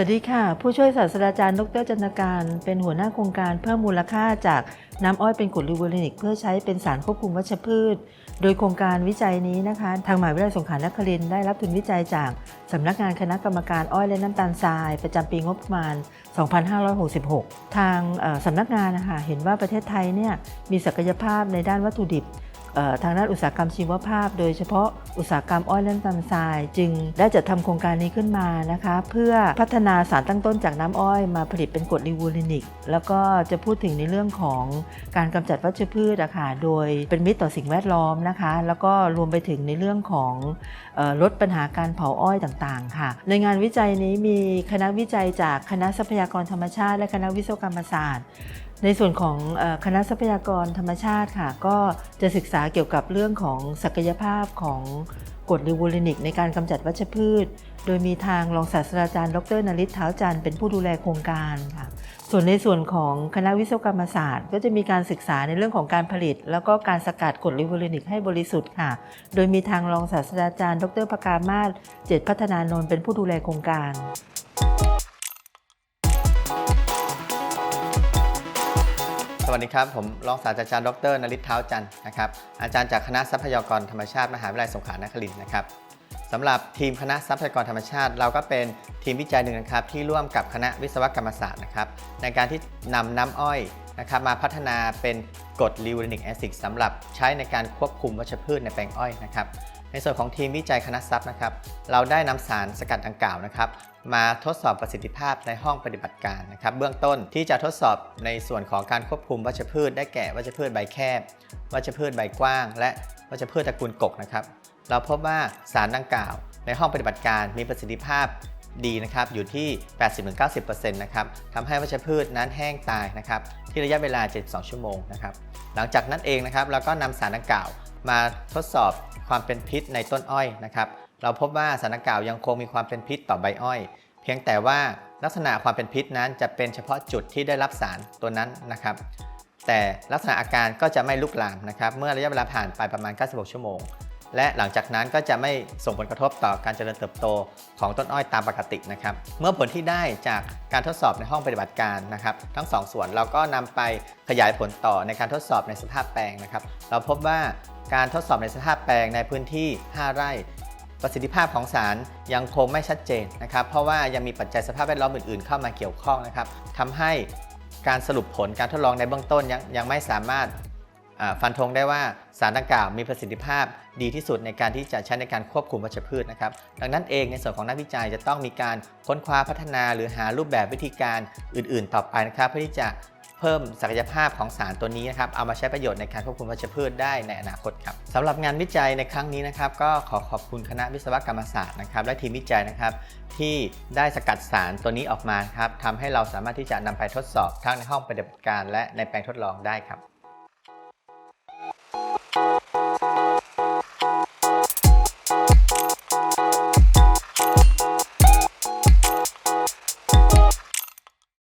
วัสดีค่ะ ผู้ช่วยศาสตราจารย์ดรจันทการ เป็นหัวหน้าโครงการเพิ่มมูลค่าจากน้ำอ้อยเป็นกรดลิวเวอรินิก เพื่อใช้เป็นสารควบคุมวัชพืช โดยโครงการวิจัยนี้นะคะ ทางมหาวิทยาลัยสงขลานครินทร์ได้รับทุนวิจัยจากสำนักงานคณะกรรมการอ้อยและน้ำตาลทราย ประจำปีงบประมาณ 2566 ทางสำนักงานนะคะเห็นว่าประเทศไทยเนี่ยมีศักยภาพในด้านวัตถุดิบ ทางด้านอุตสาหกรรมชีวภาพ โดยเฉพาะอุตสาหกรรมอ้อยและน้ำตาลทราย จึงได้จัดทำโครงการนี้ขึ้นมานะคะเพื่อพัฒนาสารตั้งต้นจากน้ำอ้อยมาผลิตเป็นกรดลิวูลินิก แล้วก็จะพูดถึงในเรื่องของการกำจัดวัชพืชอะค่ะโดยเป็นมิตรต่อสิ่งแวดล้อมนะคะ แล้วก็รวมไปถึงในเรื่องของออลดปัญหาการเผาอ้อยต่างๆ ค่ะ ในงานวิจัยนี้มีคณะวิจัยจากคณะทรัพยากรธรรมชาติ และคณะวิศวกรรมศาสตร์ ในส่วนของคณะทรัพยากรธรรมชาติค่ะ ก็จะศึกษาเกี่ยวกับเรื่องของศักยภาพของกรดลิวูลินิกในการกำจัดวัชพืช โดยมีทางรองศาสตราจารย์ ดรนริศเท้าจันทร์เป็นผู้ดูแลโครงการค่ะ ส่วนในส่วนของคณะวิศวกรรมศาสตร์ ก็จะมีการศึกษาในเรื่องของการผลิต แล้วก็การสกัดกรดลิวูลินิกให้บริสุทธิ์ค่ะ โดยมีทางรองศาสตราจารย์ ดรพกามาศเจตพัฒนานนท์เป็นผู้ดูแลโครงการ สวัสดีครับ ผมรองศาสตราจารย์ดรนริศเท้าจันทร์นะครับอาจารย์จากคณะทรัพยากรธรรมชาติมหาวิทยาลัยสงขลานครินทร์นะครับสำหรับทีมคณะทรัพยากรธรรมชาติ เราก็เป็นทีมวิจัยหนึ่งนะครับที่ร่วมกับคณะวิศวกรรมศาสตร์นะครับในการที่นำน้ำอ้อยนะครับมาพัฒนาเป็นกรดลิวเรนิกแอซิดสำหรับใช้ในการควบคุมวัชพืชในแปลงอ้อยนะครับ ในส่วนของทีมวิจัยคณะทรัพย์นะครับ เราได้นำสารสกัดดังกล่าวนะครับ มาทดสอบประสิทธิภาพในห้องปฏิบัติการนะครับ เบื้องต้นที่จะทดสอบในส่วนของการควบคุมวัชพืช ได้แก่วัชพืชใบแคบวัชพืชใบกว้าง และวัชพืชตระกูลกกนะครับ เราพบว่าสารดังกล่าว ในห้องปฏิบัติการมีประสิทธิภาพดีนะครับอยู่ที่ 80-90%นะครับทำให้วัชพืชนั้นแห้งตายนะครับที่ระยะเวลา 72 ชั่วโมงนะครับหลังจากนั้นเองนะครับเราก็นำสารดังกล่าว มาทดสอบความเป็นพิษในต้นอ้อยนะครับ เราพบว่าสารกล่าวยังคงมีความเป็นพิษต่อใบอ้อย เพียงแต่ว่าลักษณะความเป็นพิษนั้นจะเป็นเฉพาะจุดที่ได้รับสารตัวนั้นนะครับ แต่ลักษณะอาการก็จะไม่ลุกลามนะครับ เมื่อระยะเวลาผ่านไปประมาณ 96 ชั่วโมง และหลังจากนั้นก็จะไม่ส่งผลกระทบต่อการเจริญเติบโตของต้นอ้อยตามปกตินะครับ เมื่อผลที่ได้จากการทดสอบในห้องปฏิบัติการนะครับ ทั้งสองส่วนเราก็นำไปขยายผลต่อในการทดสอบในสภาพแปลงนะครับ เราพบว่าการทดสอบในสภาพแปลงในพื้นที่ 5 ไร่ ประสิทธิภาพของสารยังคงไม่ชัดเจนนะครับ เพราะว่ายังมีปัจจัยสภาพแวดล้อมอื่นๆ เข้ามาเกี่ยวข้องนะครับทำให้การสรุปผลการทดลองในเบื้องต้นยังยังไม่สามารถ ฟันธงได้ว่าสารดังกล่าวมีประสิทธิภาพดีที่สุดในการที่จะใช้ในการควบคุมวัชพืชนะครับ ดังนั้นเองในส่วนของนักวิจัยจะต้องมีการค้นคว้าพัฒนาหรือหารูปแบบวิธีการอื่น ๆ ต่อไปนะครับเพื่อที่จะเพิ่มศักยภาพของสารตัวนี้นะครับเอามาใช้ประโยชน์ในการควบคุมวัชพืชได้ในอนาคตครับสำหรับงานวิจัยในครั้งนี้นะครับ ก็ขอขอบคุณคณะวิศวกรรมศาสตร์นะครับ และทีมวิจัยนะครับ ที่ได้สกัดสารตัวนี้ออกมาครับทำให้เราสามารถที่จะนำไปทดสอบทั้งในห้องปฏิบัติการและในแปลงทดลองได้ครับ